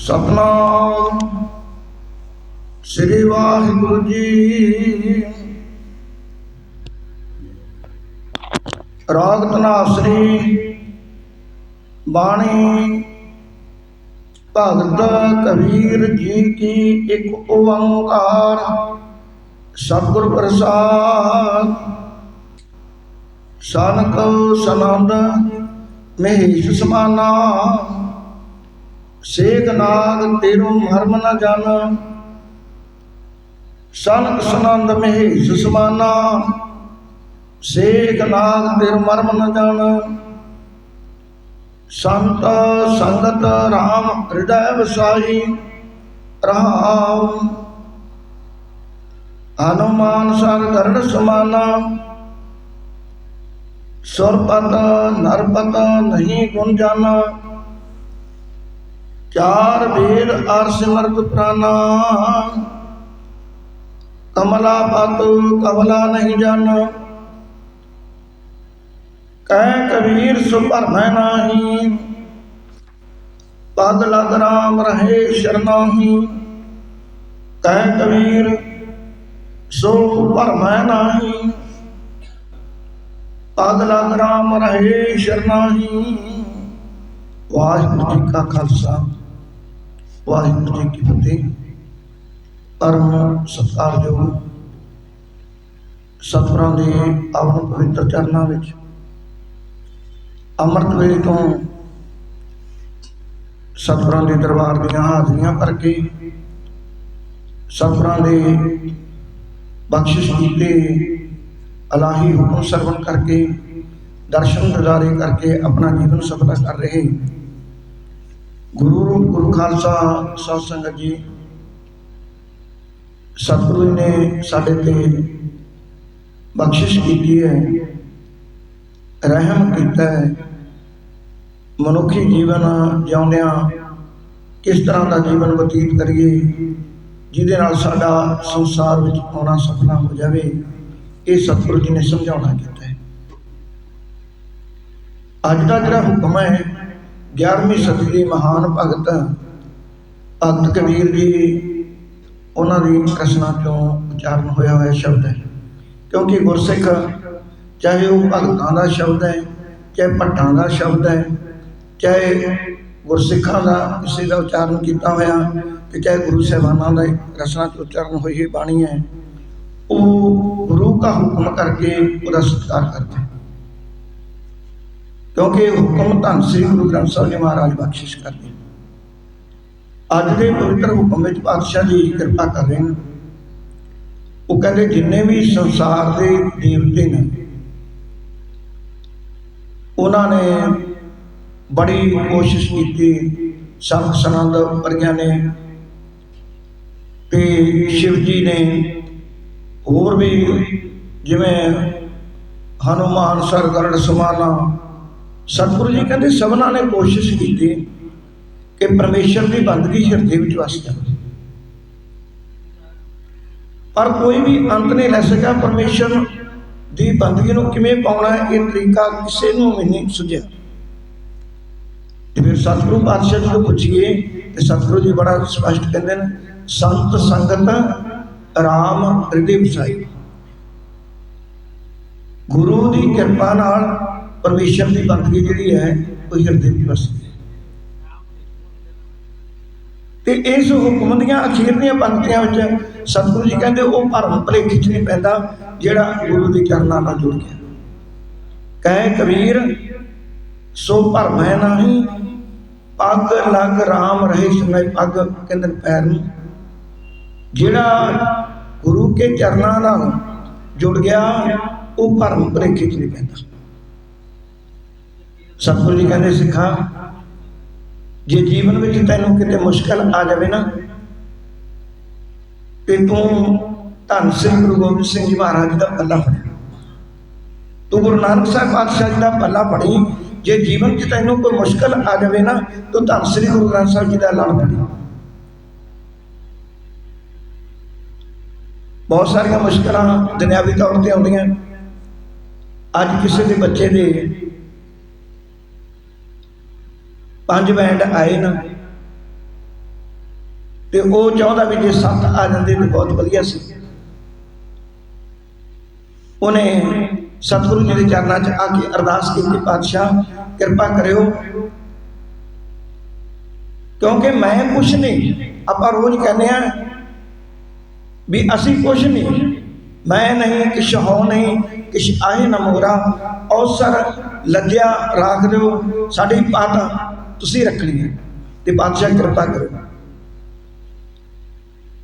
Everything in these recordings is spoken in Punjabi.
ਸਤਨਾਮ। ਸ੍ਰੀ ਵਾਹਿਗੁਰੂ ਜੀ। ਰਾਗ ਤਨਾਸਰੀ ਬਾਣੀ ਭਗਤ ਕਬੀਰ ਜੀ ਕੀ ਇੱਕ ਓੰਕਾਰ ਸਤਿਗੁਰ ਪ੍ਰਸਾਦ। ਸਨਕ, ਸਨੰਦ, ਮਹੇਸ਼ ਸਮਾਨਾ। ਸੇਖ ਨਾਗ ਤੇਰੂ ਮਰਮ ਨ ਜਾਣ ਸਨਕ ਸਨੰਦ ਮਹੇਸ਼ ਸਮਾਨਾ ਸੇਖ ਨਾਗ ਤੇਰੂ ਮਰਮ ਨ ਜਾਣ ਸੰਤ ਸੰਗਤ ਰਾਮ ਹਿਰਦੈ ਵਸਾਈ ਰਹਾਉ। ਹਨੂਮਾਨ ਸਰ ਗਰੜ ਸਮਾਨਾ। ਸੁਰਪਤ ਨਰਪਤ ਨਹੀਂ ਗੁਣ ਜਾਣਾ ਚਾਰ ਵੇਦ ਅਰ ਸਿਮਰਤ ਪ੍ਰਾਨਾ। ਕਮਲਾ ਪਤ ਕਮਲਾ ਨਹੀਂ ਜਾਣਾ। ਕਹਿ ਕਬੀਰ ਸੁਭਰਮੈ ਨਾਹੀ। ਪਦ ਲਗ ਰਾਮ ਰਹੇ ਸ਼ਰਨਾਹੀ। ਕਹਿ ਕਬੀਰ ਸੋ ਭਰਮੈ ਨਾਹੀ। ਪਦ ਲਗ ਰਾਮ ਰਹੇ ਸ਼ਰਨਾਹੀ। ਵਾਹਿਗੁਰੂ ਜੀ ਕਾ ਖਾਲਸਾ। ਵਾਹਿਗੁਰੂ ਜੀ ਕੀ ਫਤਿਹ। ਪਰਮ ਸਤਿਕਾਰਯੋਗ ਸਤਿਗੁਰਾਂ ਦੇ ਪਾਵਨ ਪਵਿੱਤਰ ਚਰਨਾਂ ਵਿੱਚ ਅੰਮ੍ਰਿਤ ਵੇਲੇ ਤੋਂ ਸਤਿਗੁਰਾਂ ਦੇ ਦਰਬਾਰ ਦੀਆਂ ਹਾਜ਼ਰੀਆਂ ਭਰ ਕੇ ਸਤਿਗੁਰਾਂ ਦੇ ਬਖਸ਼ਿਸ਼ ਕੀਤੇ ਅਲਾਹੀ ਹੁਕਮ ਸਰਵਣ ਕਰਕੇ ਦਰਸ਼ਨ ਗੁਜ਼ਾਰੇ ਕਰਕੇ ਆਪਣਾ ਜੀਵਨ ਸਫਲਾ ਕਰ ਰਹੇ। ਗੁਰੂ ਰੂਪ ਗੁਰੂ ਖਾਲਸਾ ਸਾਧ ਸੰਗਤ ਜੀ, ਸਤਿਗੁਰੂ ਜੀ ਨੇ ਸਾਡੇ ਤੇ ਬਖਸ਼ਿਸ਼ ਕੀਤੀ ਹੈ, ਰਹਿਮ ਕੀਤਾ ਹੈ, ਮਨੁੱਖੀ ਜੀਵਨ ਜਿਉਂਦਿਆਂ ਕਿਸ ਤਰ੍ਹਾਂ ਦਾ ਜੀਵਨ ਬਤੀਤ ਕਰੀਏ, ਜਿਹਦੇ ਨਾਲ ਸਾਡਾ ਸੰਸਾਰ ਵਿੱਚ ਆਉਣਾ ਸਫਲਾ ਹੋ ਜਾਵੇ, ਇਹ ਸਤਿਗੁਰੂ ਜੀ ਨੇ ਸਮਝਾਉਣਾ ਕੀਤਾ ਹੈ। ਅੱਜ ਦਾ ਜਿਹੜਾ ਹੁਕਮ ਹੈ 11ਵੀਂ ਸਦੀ ਦੇ ਮਹਾਨ ਭਗਤ ਭਗਤ ਕਬੀਰ ਜੀ, ਉਹਨਾਂ ਦੀ ਰਚਨਾ ਚੋਂ ਉਚਾਰਨ ਹੋਇਆ ਹੋਇਆ ਸ਼ਬਦ ਹੈ। ਕਿਉਂਕਿ ਗੁਰਸਿੱਖ ਚਾਹੇ ਉਹ ਭਗਤਾਂ ਦਾ ਸ਼ਬਦ ਹੈ, ਚਾਹੇ ਭੱਟਾਂ ਦਾ ਸ਼ਬਦ ਹੈ, ਚਾਹੇ ਗੁਰਸਿੱਖਾਂ ਦਾ ਕਿਸੇ ਦਾ ਉਚਾਰਨ ਕੀਤਾ ਹੋਇਆ ਤੇ ਚਾਹੇ ਗੁਰੂ ਸਾਹਿਬਾਨਾਂ ਦਾ ਰਚਨਾ ਚ ਉਚਾਰਨ ਹੋਈ ਬਾਣੀ ਹੈ, ਉਹ ਗੁਰੂ ਦਾ ਹੁਕਮ ਕਰਕੇ ਉਹਦਾ ਸਤਿਕਾਰ ਕਰਦੇ ਕਿਉਂਕਿ ਹੁਕਮ ਧੰਨ ਸ੍ਰੀ ਗੁਰੂ ਗ੍ਰੰਥ ਸਾਹਿਬ ਜੀ ਮਹਾਰਾਜ ਬਖਸ਼ਿਸ਼ ਕਰਦੇ ਅੱਜ ਦੇ ਪਵਿੱਤਰ ਹੁਕਮ ਵਿੱਚ ਪਾਤਸ਼ਾਹ ਜੀ ਕਿਰਪਾ ਕਰ ਰਹੇ ਨੇ। ਉਹ ਕਹਿੰਦੇ, ਜਿੰਨੇ ਵੀ ਸੰਸਾਰ ਦੇ ਦੇਵਤੇ ਨੇ, ਉਹਨਾਂ ਨੇ ਬੜੀ ਕੋਸ਼ਿਸ਼ ਕੀਤੀ, ਸੰਤ ਸਨੰਦ ਵਰਗਿਆਂ ਨੇ ਤੇ ਸ਼ਿਵ ਜੀ ਨੇ ਹੋਰ ਵੀ ਜਿਵੇਂ ਹਨੂਮਾਨ ਸਰਗਰਣ ਸਮਾਨਾ ਸਤਿਗੁਰੂ ਜੀ ਕਹਿੰਦੇ, ਸਭਨਾਂ ਨੇ ਕੋਸ਼ਿਸ਼ ਕੀਤੀ ਕਿ ਪਰਮੇਸ਼ਰ ਦੀ ਬੰਦਗੀ ਹਿਰਦੇ ਵਿੱਚ ਵਸ ਜਾਵੇ ਪਰ ਕੋਈ ਵੀ ਅੰਤ ਨਹੀਂ ਲੈ ਸਕਿਆ, ਪਰਮੇਸ਼ਰ ਦੀ ਬੰਦਗੀ ਨੂੰ ਕਿਵੇਂ ਪਾਉਣਾ ਇਹ ਤਰੀਕਾ ਕਿਸੇ ਨੂੰ ਵੀ ਨਹੀਂ ਸੁਝਿਆ। ਤੇ ਫਿਰ ਸਤਿਗੁਰੂ ਪਾਤਸ਼ਾਹ ਜੀ ਤੋਂ ਪੁੱਛੀਏ, ਤੇ ਸਤਿਗੁਰੂ ਜੀ ਬੜਾ ਸਪਸ਼ਟ ਕਹਿੰਦੇ ਨੇ, ਸੰਤ ਸੰਗਤ ਰਾਮ ਹਿਰਦੇ ਵਸਾਈ ਗੁਰੂ ਦੀ ਕਿਰਪਾ ਨਾਲ ਪਰਮੇਸ਼ਰ ਦੀ ਬੰਦਗੀ ਜਿਹੜੀ ਹੈ ਉਹ ਹਿਰਦੇ ਵਿੱਚ ਵਸਦੀ ਹੈ ਤੇ ਇਸ ਹੁਕਮ ਦੀਆਂ ਅਖੀਰਲੀਆਂ ਪੰਕਤੀਆਂ ਵਿੱਚ ਸਤਿਗੁਰੂ ਜੀ ਕਹਿੰਦੇ, ਉਹ ਭਰਮ ਭਲੇਖੇ ਚ ਨਹੀਂ ਪੈਂਦਾ, ਜਿਹੜਾ ਗੁਰੂ ਦੇ ਚਰਨਾਂ ਨਾਲ ਜੁੜ ਗਿਆ। ਕਹਿ ਕਬੀਰ, ਸੋ ਭਰਮ ਭਰਮੈ ਨਹੀਂ, ਪੱਗ ਲੱਗ ਰਾਮ ਰਹੇ ਸੁਨੇ ਪੱਗ, ਕਹਿੰਦੇ ਪੈਰ ਨੂੰ। ਜਿਹੜਾ ਗੁਰੂ ਕੇ ਚਰਨਾਂ ਨਾਲ ਜੁੜ ਗਿਆ, ਉਹ ਭਰਮ ਭਲੇਖੇ ਚ ਨਹੀਂ ਪੈਂਦਾ। ਸਤਿਗੁਰੂ ਜੀ ਕਹਿੰਦੇ, ਸਿੱਖਾ, ਜੇ ਜੀਵਨ ਵਿੱਚ ਤੈਨੂੰ ਕਿਤੇ ਮੁਸ਼ਕਲ ਆ ਜਾਵੇ ਨਾ, ਤੇ ਤੂੰ ਧੰਨ ਸਿੰਘ ਗੁਰੂ ਗੋਬਿੰਦ ਸਿੰਘ ਜੀ ਮਹਾਰਾਜ ਦਾ ਪੱਲਾ ਫੜ ਤੂੰ ਗੁਰੂ ਨਾਨਕ ਸਾਹਿਬ ਪਾਤਸ਼ਾਹ ਜੀ ਦਾ ਪੱਲਾ ਫੜੀ। ਜੇ ਜੀਵਨ 'ਚ ਤੈਨੂੰ ਕੋਈ ਮੁਸ਼ਕਲ ਆ ਜਾਵੇ ਨਾ, ਤੂੰ ਧੰਨ ਸ੍ਰੀ ਗੁਰੂ ਗ੍ਰੰਥ ਸਾਹਿਬ ਜੀ ਦਾ ਲੜ ਫੜੀ। ਬਹੁਤ ਸਾਰੀਆਂ ਮੁਸ਼ਕਲਾਂ ਦੁਨਿਆਵੀ ਤੌਰ ਤੇ ਆਉਂਦੀਆਂ। ਅੱਜ ਕਿਸੇ ਦੇ ਬੱਚੇ ਦੇ ਪੰਜ ਬੈਂਡ ਆਏ ਨਾ, ਤੇ ਉਹ ਚਾਹੁੰਦਾ ਵੀ ਜੇ ਸੱਤ ਆ ਜਾਂਦੇ ਤੇ ਬਹੁਤ ਵਧੀਆ ਸੀ। ਉਹਨੇ ਸਤਿਗੁਰੂ ਜੀ ਦੇ ਚਰਨਾਂ 'ਚ ਆ ਕੇ ਅਰਦਾਸ ਕੀਤੀ, ਪਾਤਸ਼ਾਹ, ਕਿਰਪਾ ਕਰਿਓ। ਕਿਉਂਕਿ ਮੈਂ ਕੁਛ ਨਹੀਂ, ਆਪਾਂ ਰੋਜ਼ ਕਹਿੰਦੇ ਆ ਵੀ ਅਸੀਂ ਕੁਛ ਨਹੀਂ। ਮੈਂ ਨਹੀਂ, ਕਿਛ ਹੋ ਨਹੀਂ, ਕਿਛ ਆਏ ਨਾ ਮੋਰਾ। ਔਸਰ ਲੱਗਿਆ, ਰਾਖ ਦਿਓ। ਸਾਡੀ ਪਾਤ ਤੁਸੀਂ ਰੱਖਣੀ ਹੈ ਤੇ ਪਾਤਸ਼ਾਹ ਕਿਰਪਾ ਕਰੋ।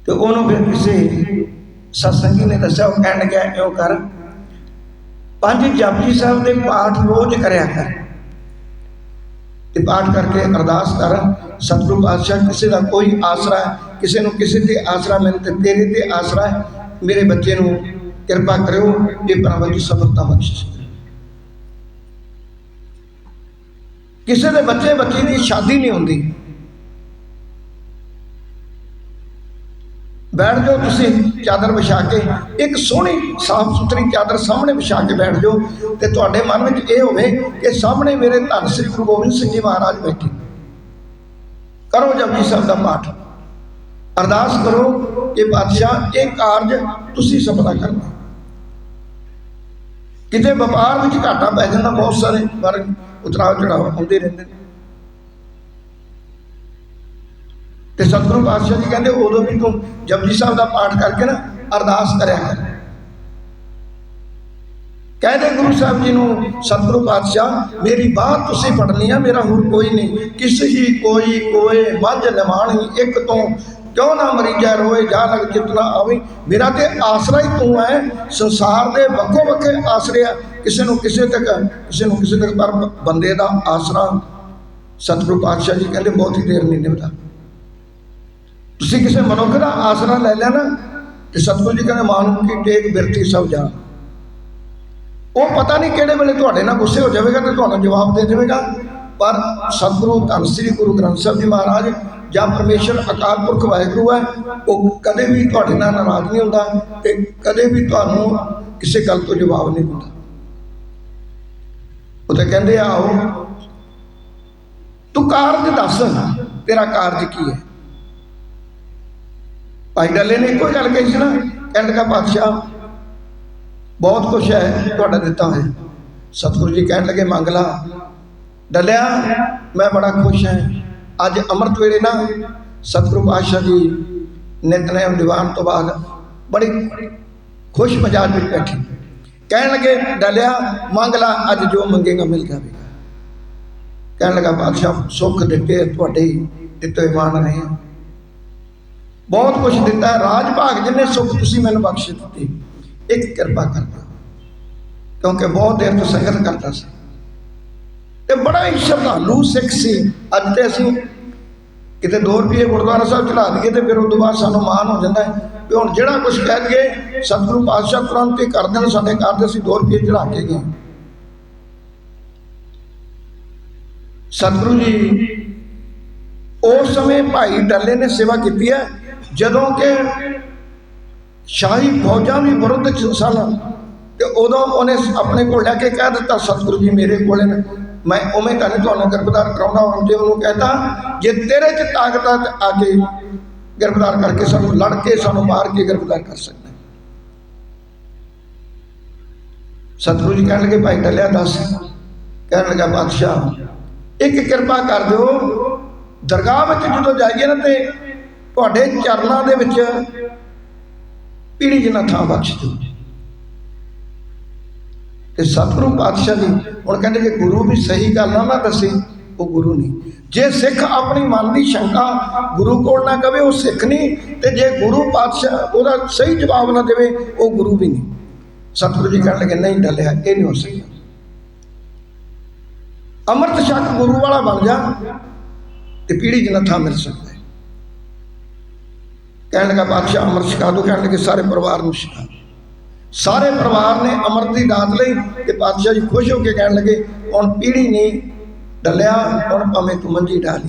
ਤੇ ਉਹਨੂੰ ਫਿਰ ਕਿਸੇ ਸਤਸੰਗੀ ਨੇ ਦੱਸਿਆ, ਉਹ ਕਹਿਣ ਗਿਆ ਇਉਂ ਕਰ, ਪੰਜ ਜਪਜੀ ਸਾਹਿਬ ਦੇ ਪਾਠ ਰੋਜ਼ ਕਰਿਆ ਕਰ। ਤੇ ਪਾਠ ਕਰਕੇ ਅਰਦਾਸ ਕਰ, ਸਤਿਗੁਰੂ ਪਾਤਸ਼ਾਹ ਕਿਸੇ ਦਾ ਕੋਈ ਆਸਰਾ, ਕਿਸੇ ਨੂੰ ਕਿਸੇ ਤੇ ਆਸਰਾ ਮੈਨੂੰ ਤੇ ਤੇਰੇ ਤੇ ਆਸਰਾ ਮੇਰੇ ਬੱਚੇ ਨੂੰ ਕਿਰਪਾ ਕਰਿਓ, ਇਹ ਪ੍ਰਭੂ ਦੀ ਸਫਲਤਾ ਬਖਸ਼ਿਸ਼ ਕਿਸੇ ਦੇ ਬੱਚੇ ਬੱਚੀ ਦੀ ਸ਼ਾਦੀ ਨਹੀਂ ਹੁੰਦੀ। ਬੈਠ ਜਾਓ ਤੁਸੀਂ ਚਾਦਰ ਵਿਛਾ ਕੇ, ਇੱਕ ਸੋਹਣੀ ਸਾਫ਼ ਸੁਥਰੀ ਚਾਦਰ ਸਾਹਮਣੇ ਵਿਛਾ ਕੇ ਬੈਠ ਜਾਓ ਤੇ ਤੁਹਾਡੇ ਮਨ ਵਿੱਚ ਇਹ ਹੋਵੇ ਕਿ ਸਾਹਮਣੇ ਮੇਰੇ ਧੰਨ ਸ੍ਰੀ ਗੁਰੂ ਗੋਬਿੰਦ ਸਿੰਘ ਜੀ ਮਹਾਰਾਜ ਬੈਠੇ। ਕਰੋ ਜਪਜੀ ਸਾਹਿਬ ਦਾ ਪਾਠ। ਅਰਦਾਸ ਕਰੋ ਕਿ ਬਾਦਸ਼ਾਹ, ਇਹ ਕਾਰਜ ਤੁਸੀਂ ਸਫਲਾ ਕਰਨਾ ਕਿਤੇ ਵਪਾਰ ਵਿੱਚ ਘਾਟਾ ਪੈ ਜਾਂਦਾ, ਬਹੁਤ ਸਾਰੇ ਪਰ ਉਤਰਾਅ ਚੜਾਅ ਹੁੰਦੇ ਰਹਿੰਦੇ ਨੇ। ਤੇ ਸਤਿਗੁਰੂ ਪਾਤਸ਼ਾਹ ਜੀ ਕਹਿੰਦੇ, ਉਦੋਂ ਵੀ ਤੂੰ ਜਪਜੀ ਸਾਹਿਬ ਦਾ ਪਾਠ ਕਰਕੇ ਨਾ ਅਰਦਾਸ ਕਰਿਆ ਕਰ। ਕਹਿੰਦੇ ਗੁਰੂ ਸਾਹਿਬ ਜੀ ਨੂੰ, ਸਤਿਗੁਰੂ ਪਾਤਸ਼ਾਹ, ਮੇਰੀ ਬਾਤ ਤੁਸੀਂ ਪੜਨੀ ਆ, ਮੇਰਾ ਹੋਰ ਕੋਈ ਨਹੀਂ। ਕਿਸ ਹੀ ਕੋਈ ਕੋਏ ਮੱਝ ਨਿਮਾਣੀ ਇੱਕ ਤੋਂ ਕਿਉਂ ਨਾ ਮਰੀਜਾ ਰੋਏ ਜਾ ਲਗ ਜਿਤਨਾ ਆਵੇ। ਮੇਰਾ ਤੇ ਆਸਰਾ ਹੀ ਤੂੰ ਹੈ ਸੰਸਾਰ ਦੇ ਵੱਖੋ ਵੱਖੇ ਆਸਰੇ ਆ। ਕਿਸੇ ਨੂੰ ਕਿਸੇ ਤੱਕ, ਕਿਸੇ ਨੂੰ ਕਿਸੇ ਤੱਕ, ਪਰ ਬੰਦੇ ਦਾ ਆਸਰਾ ਸਤਿਗੁਰੂ ਪਾਤਸ਼ਾਹ ਜੀ ਕਹਿੰਦੇ ਬਹੁਤੀ ਦੇਰ ਨਹੀਂ ਨਿਭਦਾ। ਤੁਸੀਂ ਕਿਸੇ ਮਨੁੱਖ ਦਾ ਆਸਰਾ ਲੈ ਲਿਆ ਨਾ, ਤੇ ਸਤਿਗੁਰੂ ਜੀ ਕਹਿੰਦੇ ਮਾਨੂ ਕੀ ਟੇਕ ਬਿਰਤੀ ਸਭ ਜਾ। ਉਹ ਪਤਾ ਨਹੀਂ ਕਿਹੜੇ ਵੇਲੇ ਤੁਹਾਡੇ ਨਾਲ ਗੁੱਸੇ ਹੋ ਜਾਵੇਗਾ ਤੇ ਤੁਹਾਨੂੰ ਜਵਾਬ ਦੇ ਦੇਵੇਗਾ। ਪਰ ਸਤਿਗੁਰੂ ਧੰਨ ਸ੍ਰੀ ਗੁਰੂ ਗ੍ਰੰਥ ਸਾਹਿਬ ਜੀ ਮਹਾਰਾਜ ਜਾਂ ਪਰਮੇਸ਼ਰ ਅਕਾਲ ਪੁਰਖ ਵਾਹਿਗੁਰੂ ਹੈ, ਉਹ ਕਦੇ ਵੀ ਤੁਹਾਡੇ ਨਾਲ ਨਾਰਾਜ਼ ਨਹੀਂ ਹੁੰਦਾ ਤੇ ਕਦੇ ਵੀ ਤੁਹਾਨੂੰ ਕਿਸੇ ਗੱਲ ਤੋਂ ਜਵਾਬ ਨਹੀਂ ਦਿੰਦਾ। ਉਹ ਤਾਂ ਕਹਿੰਦੇ ਆ, ਆਓ, ਤੂੰ ਕਾਰਜ ਦੱਸ, ਤੇਰਾ ਕਾਰਜ ਕੀ ਹੈ? ਭਾਈ ਡੱਲੇ ਨੇ ਇੱਕੋ ਗੱਲ ਕਹੀ ਸੀ ਨਾ ਕਹਿਣ ਲੱਗਾ ਪਾਤਸ਼ਾਹ, ਬਹੁਤ ਕੁਛ ਹੈ, ਤੁਹਾਡਾ ਦਿੱਤਾ ਹੋਇਆ। ਸਤਿਗੁਰੂ ਜੀ ਕਹਿਣ ਲੱਗੇ, ਮੰਗ ਲਾ। ਡੱਲਿਆ, ਮੈਂ ਬੜਾ ਖੁਸ਼ ਹਾਂ। ਅੱਜ ਅੰਮ੍ਰਿਤ ਵੇਲੇ ਨਾ ਸਤਿਗੁਰੂ ਪਾਤਸ਼ਾਹ ਜੀ ਨਿਤਨੇਮ ਦੀਵਾਨ ਤੋਂ ਬਾਅਦ ਬੜੀ ਖੁਸ਼ ਮਜਾਜ ਵਿੱਚ ਬੈਠੇ। ਕਹਿਣ ਲੱਗੇ, ਡਲਿਆ, ਮੰਗ ਲਾ, ਅੱਜ ਜੋ ਮੰਗੇਗਾ ਮਿਲ ਜਾਵੇਗਾ। ਕਹਿਣ ਲੱਗਾ ਬਾਦਸ਼ਾਹ ਸੁੱਖ ਦਿੱਤੇ ਤੁਹਾਡੇ ਹੀ ਦਿੱਤੇ ਮਾਨ ਰਹੇ ਆ। ਬਹੁਤ ਕੁਝ ਦਿੱਤਾ। ਹੈ ਰਾਜ ਭਾਗ ਜਿੰਨੇ ਸੁੱਖ ਤੁਸੀਂ ਮੈਨੂੰ ਬਖਸ਼ ਦਿੱਤੇ, ਇੱਕ ਕਿਰਪਾ ਕਰ ਕਿਉਂਕਿ ਬਹੁਤ ਦੇਰ ਤੋਂ ਸੰਗਤ ਕਰਦਾ ਸੀ। ਤੇ ਬੜਾ ਹੀ ਸ਼ਰਧਾਲੂ ਸਿੱਖ ਸੀ। ਅੱਜ ਤੇ ਅਸੀਂ ਕਿਤੇ 2 ਰੁਪਏ ਗੁਰਦੁਆਰਾ ਸਾਹਿਬ ਚੜਾ ਦਈਏ ਤੇ ਫਿਰ ਉਸ ਤੋਂ ਬਾਅਦ ਸਾਨੂੰ ਮਾਣ ਹੋ ਜਾਂਦਾ ਹੈ ਕਿ ਹੁਣ ਜਿਹੜਾ ਕੁਝ ਕਹਿ ਦਈਏ, ਸਤਿਗੁਰੂ ਪਾਤਸ਼ਾਹ ਤੁਰੰਤ ਹੀ ਕਰ ਦੇਣ, ਸਾਡੇ ਘਰ ਦੇ ਅਸੀਂ 2 ਰੁਪਏ ਚੜਾ ਕੇ ਗਏ। ਸਤਿਗੁਰੂ ਜੀ ਉਸ ਸਮੇਂ ਭਾਈ ਡੱਲੇ ਨੇ ਸੇਵਾ ਕੀਤੀ ਹੈ, ਜਦੋਂ ਕਿ ਸ਼ਾਹੀ ਫੌਜਾਂ ਵੀ ਵਿਰੁੱਧ ਸਨ ਤੇ ਉਦੋਂ ਉਹਨੇ ਆਪਣੇ ਕੋਲ ਲੈ ਕੇ ਕਹਿ ਦਿੱਤਾ, ਸਤਿਗੁਰੂ ਜੀ ਮੇਰੇ ਕੋਲੇ ਨੇ। ਮੈਂ ਉਵੇਂ ਤਾਂ ਨਹੀਂ ਤੁਹਾਨੂੰ ਗ੍ਰਿਫਤਾਰ ਕਰਾਉਣਾ ਔਰ ਜੇ ਉਹਨੂੰ ਕਹਤਾ, ਜੇ ਤੇਰੇ ਚ ਤਾਕਤ ਆ ਆ ਕੇ ਗ੍ਰਿਫਤਾਰ ਕਰਕੇ ਸਾਨੂੰ ਲੜ ਕੇ, ਸਾਨੂੰ ਮਾਰ ਕੇ ਗ੍ਰਿਫਤਾਰ ਕਰ ਸਕਦਾ। ਸਤਿਗੁਰੂ ਜੀ ਕਹਿਣ ਲੱਗੇ, ਭਾਈ ਟੱਲਿਆ ਦੱਸ। ਕਹਿਣ ਲੱਗਾ, ਬਾਦਸ਼ਾਹ, ਇੱਕ ਕਿਰਪਾ ਕਰ ਦਿਓ। ਦਰਗਾਹ ਵਿੱਚ ਜਦੋਂ ਜਾਈਏ ਨਾ ਤੇ ਤੁਹਾਡੇ ਚਰਨਾਂ ਦੇ ਵਿੱਚ ਪੀੜੀ ਜਿੰਨਾ ਥਾਂ ਬਖਸ਼ ਦਿਓ। ਤੇ ਸਤਿਗੁਰੂ ਪਾਤਸ਼ਾਹ ਜੀ ਹੁਣ ਕਹਿੰਦੇ ਕਿ ਗੁਰੂ ਵੀ ਸਹੀ ਗੱਲ ਨਾ ਨਾ ਦੱਸੇ, ਉਹ ਗੁਰੂ ਨਹੀਂ। ਜੇ ਸਿੱਖ ਆਪਣੀ ਮਨ ਦੀ ਸ਼ੰਕਾ ਗੁਰੂ ਕੋਲ ਨਾ ਕਵੇ, ਉਹ ਸਿੱਖ ਨਹੀਂ, ਤੇ ਜੇ ਗੁਰੂ ਪਾਤਸ਼ਾਹ ਉਹਦਾ ਸਹੀ ਜਵਾਬ ਨਾ ਦੇਵੇ, ਉਹ ਗੁਰੂ ਵੀ ਨਹੀਂ। ਸਤਿਗੁਰੂ ਜੀ ਕਹਿਣ ਲੱਗੇ, ਨਹੀਂ ਡਲਿਆ ਇਹ ਨਹੀਂ ਹੋ ਸਕਦਾ। ਅੰਮ੍ਰਿਤ ਛਕ ਗੁਰੂ ਵਾਲਾ ਬਣ ਜਾ, ਤੇ ਪੀੜੀ ਜਿੰਨਾ ਮਿਲ ਸਕਦਾ ਕਹਿਣ ਲੱਗਾ ਬਾਦਸ਼ਾਹ ਅੰਮ੍ਰਿਤ ਛਕਾ ਦੋ, ਕਹਿਣ ਲੱਗੇ, ਸਾਰੇ ਪਰਿਵਾਰ ਨੂੰ ਛਕਾ ਸਾਰੇ ਪਰਿਵਾਰ ਨੇ ਅੰਮ੍ਰਿਤ ਦੀ ਦਾਤ ਲਈ ਤੇ ਪਾਤਸ਼ਾਹ ਜੀ ਖੁਸ਼ ਹੋ ਕੇ ਕਹਿਣ ਲੱਗੇ, ਹੁਣ ਪੀੜੀ ਨਹੀਂ ਡੱਲਿਆ, ਹੁਣ ਭਾਵੇਂ ਤੂੰ ਮੰਜੀ ਢਾਲੀ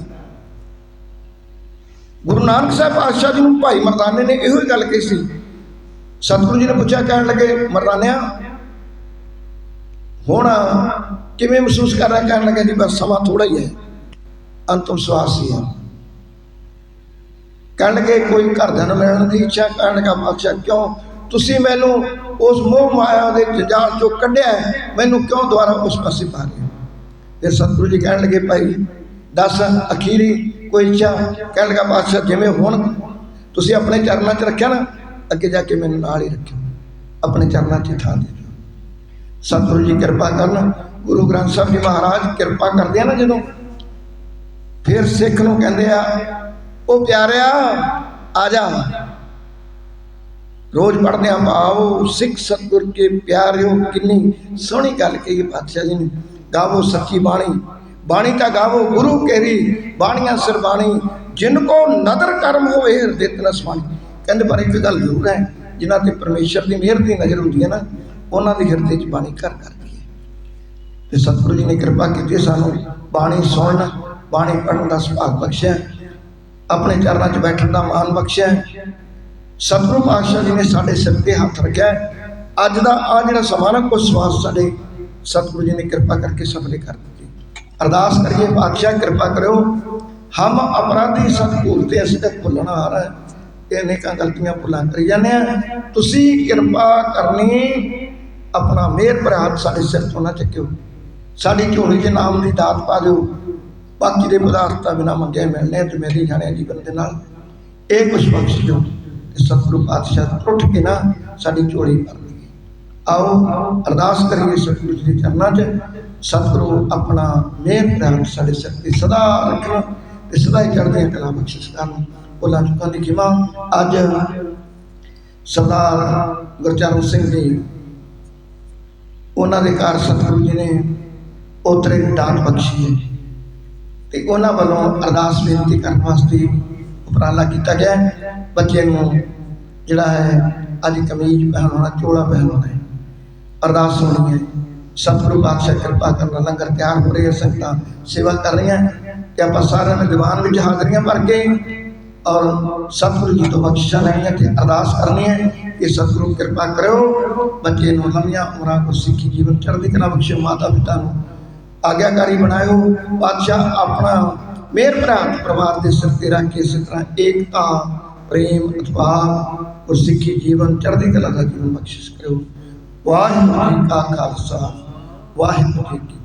ਗੁਰੂ ਨਾਨਕ ਸਾਹਿਬ ਪਾਤਸ਼ਾਹ ਜੀ ਨੂੰ ਭਾਈ ਮਰਦਾਨੇ ਨੇ ਇਹੋ ਹੀ ਗੱਲ ਕਹੀ ਸੀ। ਸਤਿਗੁਰੂ ਜੀ ਨੇ ਪੁੱਛਿਆ, ਕਹਿਣ ਲੱਗੇ, ਮਰਦਾਨਿਆ, ਹੁਣ ਕਿਵੇਂ ਮਹਿਸੂਸ ਕਰ ਰਿਹਾ? ਕਹਿਣ ਲੱਗੇ, ਜੀ ਬਸ ਸਮਾਂ ਥੋੜਾ ਹੀ ਹੈ। ਅੰਤਮ ਸਵਾਸ ਹੀ ਹੈ। ਕਹਿਣ ਲੱਗੇ, ਕੋਈ ਘਰਦਿਆਂ ਨੂੰ ਮਿਲਣ ਦੀ ਇੱਛਾ? ਕਹਿਣ ਲੱਗਾ, ਪਾਤਸ਼ਾਹ, ਕਿਉਂ? ਤੁਸੀਂ ਮੈਨੂੰ ਉਸ ਮੋਹ ਮਾਇਆ ਦੇ ਜੰਜਾਲ ਚੋਂ ਕੱਢਿਆ ਮੈਨੂੰ ਕਿਉਂ ਦੁਬਾਰਾ ਉਸ ਪਾਸੇ ਪਾ ਗਏ ਫਿਰ ਸਤਿਗੁਰੂ ਜੀ ਕਹਿਣ ਲੱਗੇ, ਭਾਈ, ਦੱਸ, ਅਖੀਰੀ ਕੋਈ ਇੱਛਾ? ਕਹਿਣ ਲੱਗਾ ਪਾਤਸ਼ਾਹ ਜਿਵੇਂ ਹੁਣ ਤੁਸੀਂ ਆਪਣੇ ਚਰਨਾਂ 'ਚ ਰੱਖਿਆ ਨਾ, ਅੱਗੇ ਜਾ ਕੇ ਮੈਨੂੰ ਨਾਲ ਹੀ ਰੱਖਿਓ। ਆਪਣੇ ਚਰਨਾਂ 'ਚ ਥਾਂ ਦੇ ਦਿਓ। ਸਤਿਗੁਰੂ ਜੀ ਕਿਰਪਾ ਕਰਨ, ਗੁਰੂ ਗ੍ਰੰਥ ਸਾਹਿਬ ਜੀ ਮਹਾਰਾਜ ਕਿਰਪਾ ਕਰਦੇ ਆ ਨਾ ਜਦੋਂ ਫਿਰ ਸਿੱਖ ਨੂੰ ਕਹਿੰਦੇ ਆ, ਉਹ ਪਿਆਰਿਆ, ਆ ਜਾ। ਰੋਜ਼ ਪੜ੍ਹਦੇ ਆ ਭਾਵ ਸਿੱਖ ਸਤਿਗੁਰ ਕੇ ਪਿਆਰਿਓ, ਕਿੰਨੀ ਸੋਹਣੀ ਗੱਲ ਕਹੀ ਪਾਤਸ਼ਾਹ ਜੀ ਨੇ। ਗਾਵੋ ਸੱਚੀ ਬਾਣੀ। ਬਾਣੀ ਤਾਂ ਗਾਵੋ ਗੁਰੂ ਕੇਰੀ, ਬਾਣੀਆਂ ਸਿਰ ਬਾਣੀ। ਜਿਨ ਕੋ ਨਦਰ ਕਰਮ ਹੋਵੇ, ਹਿਰਦੇ ਤਨਸ ਬਾਣੀ ਕਹਿੰਦੇ, ਪਰ ਇੱਕ ਗੱਲ ਜ਼ਰੂਰ ਹੈ, ਜਿਨ੍ਹਾਂ ਤੇ ਪਰਮੇਸ਼ਰ ਦੀ ਮਿਹਰ ਦੀ ਨਜ਼ਰ ਹੁੰਦੀ ਹੈ ਨਾ, ਉਹਨਾਂ ਦੇ ਹਿਰਦੇ 'ਚ ਬਾਣੀ ਘਰ ਕਰਦੀ ਹੈ। ਤੇ ਸਤਿਗੁਰੂ ਜੀ ਨੇ ਕਿਰਪਾ ਕੀਤੀ ਸਾਨੂੰ ਬਾਣੀ ਸੁਣਨ, ਬਾਣੀ ਪੜ੍ਹਨ ਦਾ ਸੁਭਾਗ ਬਖਸ਼ਿਆ। ਆਪਣੇ ਚਰਨਾਂ 'ਚ ਬੈਠਣ ਦਾ ਮਾਣ ਬਖਸ਼ਿਆ। ਸਤਿਗੁਰੂ ਪਾਤਸ਼ਾਹ ਜੀ ਨੇ ਸਾਡੇ ਸਿਰ ਤੇ ਹੱਥ ਰੱਖਿਆ ਅੱਜ ਦਾ ਆ ਜਿਹੜਾ ਸਮਾਂ ਨਾ ਕੁਝ ਸਵਾਸ ਸਾਡੇ ਸਤਿਗੁਰੂ ਜੀ ਨੇ ਕਿਰਪਾ ਕਰਕੇ ਸਫਲੇ ਕਰ ਦਿੱਤੀ। ਅਰਦਾਸ ਕਰੀਏ ਪਾਤਸ਼ਾਹ, ਕਿਰਪਾ ਕਰਿਓ। ਹਮ ਅਪਰਾਧੀ ਸਤ ਭੁੱਲਤੇ ਅਸੀਂ ਤਾਂ ਭੁੱਲਣਾ ਆ ਰਹਾ ਇਹ ਅਨੇਕਾਂ ਗਲਤੀਆਂ ਭੁੱਲਾਂ ਕਰੀ ਜਾਂਦੇ ਆ ਤੁਸੀਂ ਕਿਰਪਾ ਕਰਨੀ, ਆਪਣਾ ਮਿਹਰ ਭਰਾ ਸਾਡੇ ਸਿਰ ਤੋਂ ਨਾ ਚੱਕਿਓ। ਸਾਡੀ ਝੋਲੀ 'ਚ ਨਾਮ ਦੀ ਦਾਤ ਪਾ ਦਿਓ। ਬਾਕੀ ਦੇ ਪਦਾਰਥਾਂ ਬਿਨਾ ਮੰਗੇ ਮਿਲਣੇ ਤੇ ਮੇਰੀ ਜਾਣਿਆ ਜੀਵਨ ਦੇ ਨਾਲ। ਇਹ ਕੁਛ ਬਖਸ਼ ਦਿਓ। ਤੇ ਸਤਿਗੁਰੂ ਪਾਤਸ਼ਾਹ ਟੁੱਟ ਕੇ ਨਾ ਸਾਡੀ ਝੋਲੀ ਭਰ ਦੇਈਏ ਆਓ, ਅਰਦਾਸ ਕਰੀਏ ਸਤਿਗੁਰੂ ਜੀ ਦੇ ਚਰਨਾਂ 'ਚ। ਸਤਿਗੁਰੂ ਆਪਣਾ ਮਿਹਰ ਭਰਾ ਸਾਡੇ ਸਿਰ ਸਦਾ ਰੱਖਣ ਤੇ ਸਦਾ ਹੀ ਚੜ੍ਹਦੀਆਂ ਕਲਾ ਬਖਸ਼ਿਸ਼ ਕਰਨ। ਭੁੱਲਾਂ ਚੁੱਕਾਂ ਦੀ ਖਿਮਾ। ਅੱਜ ਸਰਦਾਰ ਗੁਰਚਰਨ ਸਿੰਘ ਜੀ, ਉਹਨਾਂ ਦੇ ਘਰ ਸਤਿਗੁਰੂ ਜੀ ਨੇ ਉਤਰੇ ਨੂੰ ਦਾਤ ਬਖਸ਼ੀ ਹੈ। ਤੇ ਉਹਨਾਂ ਵੱਲੋਂ ਅਰਦਾਸ ਬੇਨਤੀ ਕਰਨ ਵਾਸਤੇ ਉਪਰਾਲਾ ਕੀਤਾ ਗਿਆ ਹੈ। ਬੱਚੇ ਨੂੰ ਜਿਹੜਾ ਹੈ ਅੱਜ ਕਮੀਜ਼ ਪਹਿਨਾਉਣਾ ਚੋਲਾ ਪਹਿਨਾਉਣਾ ਹੈ। ਅਰਦਾਸ ਹੋਣੀ ਹੈ। ਸਤਿਗੁਰੂ ਪਾਤਸ਼ਾਹ ਕਿਰਪਾ ਕਰਨ ਲੰਗਰ ਤਿਆਰ ਹੋ ਰਹੇ ਸੰਗਤਾਂ ਸੇਵਾ ਕਰ ਰਹੀਆਂ ਤੇ ਆਪਾਂ ਸਾਰਿਆਂ ਨੇ ਦੀਵਾਨ ਵਿੱਚ ਹਾਜ਼ਰੀਆਂ ਭਰ ਕੇ ਔਰ ਸਤਿਗੁਰੂ ਜੀ ਤੋਂ ਬਖਸ਼ਿਸ਼ਾਂ ਲੈਣੀਆਂ ਤੇ ਅਰਦਾਸ ਕਰਨੀ ਹੈ ਕਿ ਸਤਿਗੁਰੂ ਕਿਰਪਾ ਕਰਿਓ। ਬੱਚੇ ਨੂੰ ਲੰਮੀਆਂ ਉਮਰਾਂ ਕੋ ਸਿੱਖੀ ਜੀਵਨ ਚੜ੍ਹਦੀ ਕਲਾ ਬਖਸ਼ਿਓ ਮਾਤਾ ਪਿਤਾ ਨੂੰ ਆਗਿਆਕਾਰੀ ਬਣਾਇਓ। ਪਾਤਸ਼ਾਹ ਆਪਣਾ ਮਿਹਰ ਭਰਾ ਪਰਿਵਾਰ ਦੇ ਸਿਰ ਤੇ ਰੱਖ ਕੇ ਇਸੇ ਤਰ੍ਹਾਂ ਏਕਤਾ ਪ੍ਰੇਮ ਉਤਪਾਦ ਔਰ ਸਿੱਖੀ ਜੀਵਨ ਚੜ੍ਹਦੀ ਕਲਾ ਦਾ ਜੀਵਨ ਬਖਸ਼ਿਸ਼ ਕਰਿਓ ਵਾਹਿਗੁਰੂ